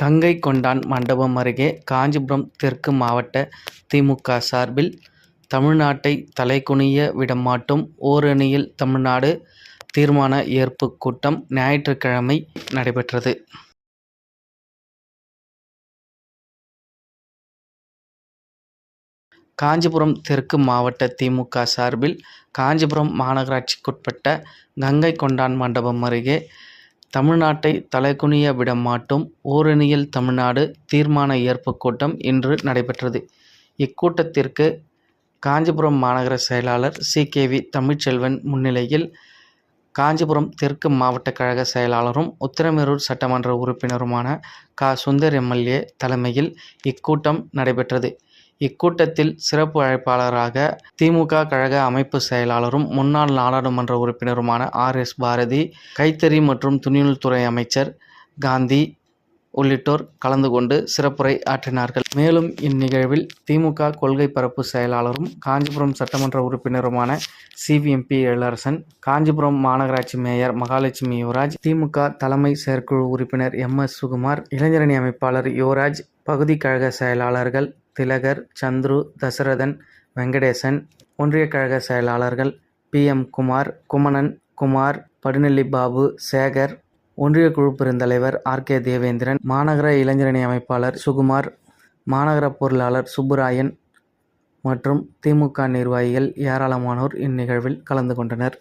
கங்கை கொண்டான் மண்டபம் அருகே காஞ்சிபுரம் தெற்கு மாவட்ட திமுக சார்பில் தமிழ்நாட்டை தலைக்குனிய விடமாட்டும் ஓரணியில் தமிழ்நாடு தீர்மான ஏற்பு கூட்டம் ஞாயிற்றுக்கிழமை நடைபெற்றது. காஞ்சிபுரம் தெற்கு மாவட்ட திமுக சார்பில் காஞ்சிபுரம் மாநகராட்சிக்குட்பட்ட கங்கை கொண்டான் மண்டபம் அருகே தமிழ்நாட்டை தலைகுனிய விடமாட்டோம் ஓரணியில் தமிழ்நாடு தீர்மான ஏற்பு கூட்டம் இன்று நடைபெற்றது. இக்கூட்டத்திற்கு காஞ்சிபுரம் மாநகர செயலாளர் சி. கே. வி. தமிழ்ச்செல்வன் முன்னிலையில் காஞ்சிபுரம் தெற்கு மாவட்ட கழக செயலாளரும் உத்திரமேரூர் சட்டமன்ற உறுப்பினருமான கா சுந்தர் எம்எல்ஏ தலைமையில் இக்கூட்டம் நடைபெற்றது. இக்கூட்டத்தில் சிறப்பு அழைப்பாளராக திமுக கழக அமைப்பு செயலாளரும் முன்னாள் நாடாளுமன்ற உறுப்பினருமான ஆர். எஸ். பாரதி கைத்தறி மற்றும் துணிநூல்துறை அமைச்சர் காந்தி உள்ளிட்டோர் கலந்து கொண்டு சிறப்புரை ஆற்றினார்கள். மேலும் இந்நிகழ்வில் திமுக கொள்கை பரப்பு செயலாளரும் காஞ்சிபுரம் சட்டமன்ற உறுப்பினருமான சிபிஎம்பி எழரசன் காஞ்சிபுரம் மாநகராட்சி மேயர் மகாலட்சுமி யுவராஜ் திமுக தலைமை செயற்குழு உறுப்பினர் எம். எஸ். சுகுமார் இளைஞரணி அமைப்பாளர் யுவராஜ் பகுதி கழக செயலாளர்கள் திலகர் சந்துரு தசரதன் வெங்கடேசன் ஒன்றிய கழக செயலாளர்கள் பி. எம். குமார் குமணன் குமார் படுநெல்லி பாபு சேகர் ஒன்றிய குழு பெருந்தலைவர் ஆர். கே. தேவேந்திரன் மாநகர இளைஞரணி அமைப்பாளர் சுகுமார் மாநகர பொருளாளர் சுப்புராயன் மற்றும் திமுக நிர்வாகிகள் ஏராளமானோர் இந்நிகழ்வில் கலந்து கொண்டனர்.